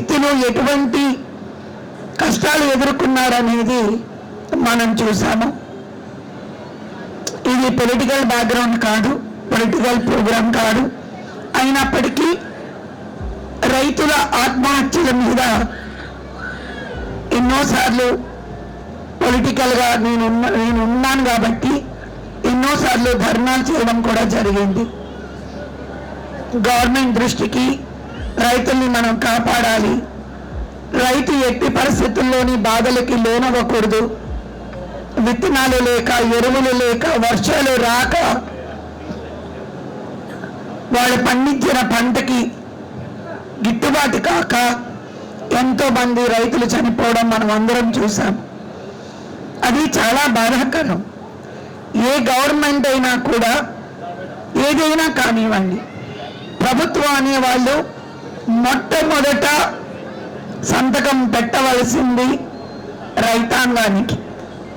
రైతులు ఎటువంటి కష్టాలు ఎదుర్కొన్నారనేది మనం చూసాము ఇది పొలిటికల్ బ్యాక్గ్రౌండ్ కాదు పొలిటికల్ ప్రోగ్రాం కాదు. అయినప్పటికీ రైతుల ఆత్మహత్యల మీద ఎన్నోసార్లు పొలిటికల్గా నేను ఉన్న- నేను ఉన్నాను కాబట్టి ఎన్నోసార్లు ధర్నాలు చేయడం కూడా జరిగింది. గవర్నమెంట్ దృష్టికి రైతుల్ని మనం కాపాడాలి. రైతు ఎట్టి పరిస్థితుల్లోని బాధలకి లోనవ్వకూడదు. విత్తనాలు లేక ఎరువులు లేక వర్షాలు రాక వాళ్ళు పండించిన పంటకి గిట్టుబాటు కాక ఎంతో మంది రైతులు చనిపోవడం మనం అందరం చూసాం అది చాలా బాధాకరం. ఏ గవర్నమెంట్ అయినా కూడా ఏదైనా కానివ్వండి ప్రభుత్వం అనేవాళ్ళు మొట్టమొదట సంతకం పెట్టవలసింది రైతాంగానికి.